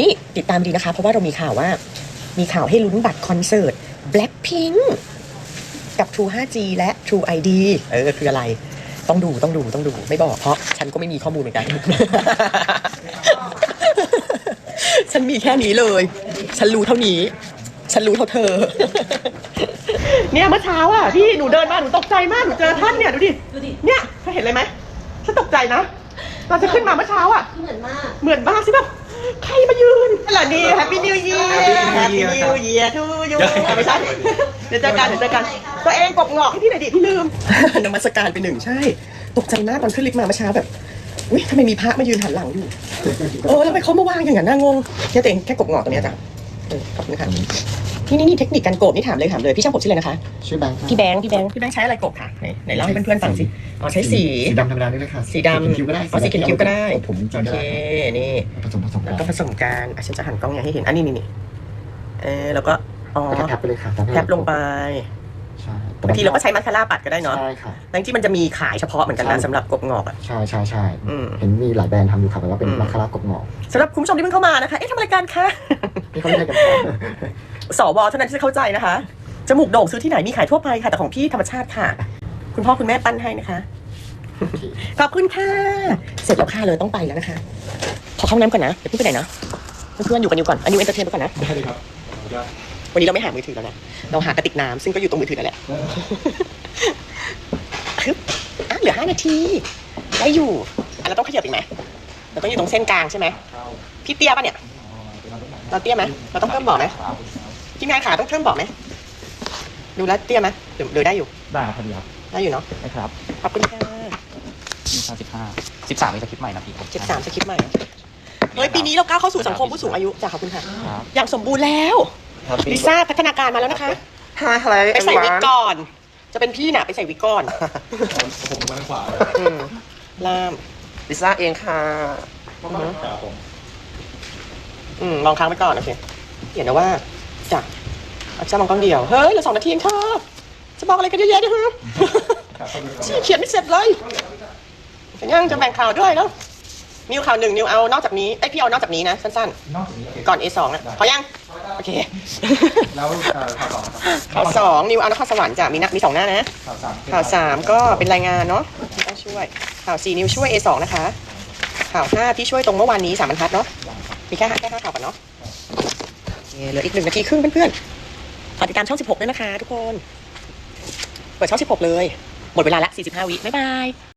นี่ติดตามดีนะคะ เพราะว่าเรามีข่าวว่า มีข่าวให้ลุ้นบัตรคอนเสิร์ต Blackpink กับ True 5G และ True ID เออคืออะไร ต้องดูต้องดูต้องดูไม่บอกเพราะ ฉันก็ไม่มีข้อมูลเหมือนกัน ฉันมีแค่นี้เลย ฉันรู้เท่านี้ ฉันรู้เท่าเธอ เนี่ยเมื่อเช้าอะพี่หนูเดินมาหนูตกใจมากหนูเจอท่านเนี่ยดูดิดูดิเนี่ยเธอเห็นเลยไหมฉันตกใจนะตอนจะขึ้นมาเมื่อเช้าอะ เหมือนมาก เหมือนมากสิแบบ ใครมายืนเหรอนี่แฮปปี้นิว e ี r แฮปปี้นิว e ี r ทูยูไม่ใช่เดี๋ยวเจอกันเดี๋ยวเจอกัน ตัวเองกบงอกให้พี่หน่อยดิพี่ลืม นมัสการไปหนึ่งใช่ ตกใจมากตอนขึ้นลิฟต์มาเมื่อเช้าแบบอุ้ยทำไมมีพระมายืนหันหลังอยู่ เออแล้วทำไมเขามาวางอย่างนั้นน่างงเนี่ยตัวเองแค่กบงอกตรงเนี้ยจ้ะเออขอบคุณค่ะ นี่นี่นี่เทคนิคการโกบนี่ถามเลยถามเลยพี่ช่างผมชื่ออะไรนะคะ ชื่อแบงค์ครับพี่แบงค์พี่แบงค์พี่แบงค์ใช้อะไรกบค่ะไหนไหนเล่าให้เพื่อนๆฟังสิอ๋อใช้สีสีดำธรรมดานี่เลยค่ะสีดำเขียนคิ้วก็ได้อ๋อสีเขียนคิ้วก็ได้ผมจริงโอๆก็เคได้นี่ผสมผสมแล้วกันก็ผสมกันอะฉันจะหันกล้องอย่างให้เห็นอันนี้นี่นี่เออแล้วก็อ๋อแล้วก็แท็บไปเลยค่ะแทบลงไปใช่บางทีเราก็ใช้มัสคาร่าปัดก็ได้เนาะใช่ค่ะ แต่จริงๆมันจะมีขายเฉพาะเหมือนกันนะใช่ สำหรับกบงอกอะใช่ใช่ใช่อืม เห็นมีหลายแบรนด์ทำอยู่ค่ะแบบว่าเป็นอืม มาคาร่ากบหงอกสำหรับคุณผู้ชมที่เพิ่งเข้ามานะคะ เอ๊ะทำอะไรกันคะนี่เขาเรียกกันค่ะ สวเท่านั้นที่จะเข้าใจนะคะจมูกโด่งซื้อที่ไหนมีขายทั่วไปค่ะ แต่ของพี่ธรรมชาติค่ะ คุณพ่อคุณแม่ปั้นให้นะคะ ขอบคุณค่ะ เสร็จแล้วค่ะเลยต้องไปแล้วนะคะ ขอเข้าห้องน้ำก่อนนะเดี๋ยวเพิ่งไปไหนนะเพื่อนๆอยู่กันอยู่ก่อนอันนี้เอนเตอร์เทนไปก่อนนะได้เลยครับวันนี้เราไม่หามือถือแล้วนะเราหากระติกน้ำซึ่งก็อยู่ตรงมือถือนั่นแหละฮึบอะเหลือห้านาทีได้อยู่อะเราต้องขยับอีกไหมเราต้องอยู่ตรงเส้นกลางใช่ไหมพี่เตี้ยปะเนี่ย เราเตี้ยไหมเราต้องเพิ่มเบาะไหม พี่นายขาต้องเพิ่มเบาะไหมดูแลวเตี้ยไหมหรือหรือได้อยู่ได้ครับพอดีครับได้อยู่เนาะได้ครับขอบคุณค่ะมีค่าสิบห้าสิบสามมีสคริปต์ใหม่นะพี่เจ็ดสามสคริปต์ใหม่เฮ้ยปีนี้เราก้าวเข้าสู่สังคมผู้สูงอายุจ้ะขอบคุณค่ะครับอย่างสมบูรณ์แล้วลิซ่าพัฒนาการมาแล้วนะคะ Hi, hello ไปใส่วิก everyone. ก่อน จะเป็นพี่น่ะไปใส่วิกก่อนผมมาขวาอืมล่ามลิซ่าเองค่ะอืมลองค้างไปก่อนโอเคเขียนนะว่า จ้ะอาจารย์มองกล้องเดียว เฮ้ยเหลือสองนาทีเองค่ะจะบอกอะไรกันเยอะแยะเนี่ยฮะชี่เขียนไม่เสร็จเลยเห็นยังจะแบ่งข่าวด้วยแล้วนิวข่าวหนึ่งนิวเอานอกจากนี้ไอยพี่เอานอกจากนี้นะสั้นๆ ก่อน A2 นะพอยังโอเคแล้วข่าวสองข่าวสองนิวเอานครสวรรค์จ้ะมีนะมีสองหน้านะข่าวสามข่าวสามก็เป็นรายงานเนาะที่ต้องช่วยข่าวสี่นิวช่วย A2 นะคะ ข่าวห้าที่ช่วยตรงเมื่อวานนี้สามบรรทัดเนาะมีแค่ห้าแค่ห้าข่าวก่อนเนาะโอเค เหลืออีกหนึ่งนาทีครึ่งเพื่อนๆฝากติดตามช่อง 16 ด้วยนะคะทุกคน เปิดช่อง 16 เลย หมดเวลาละ 45 วิบ๊ายบาย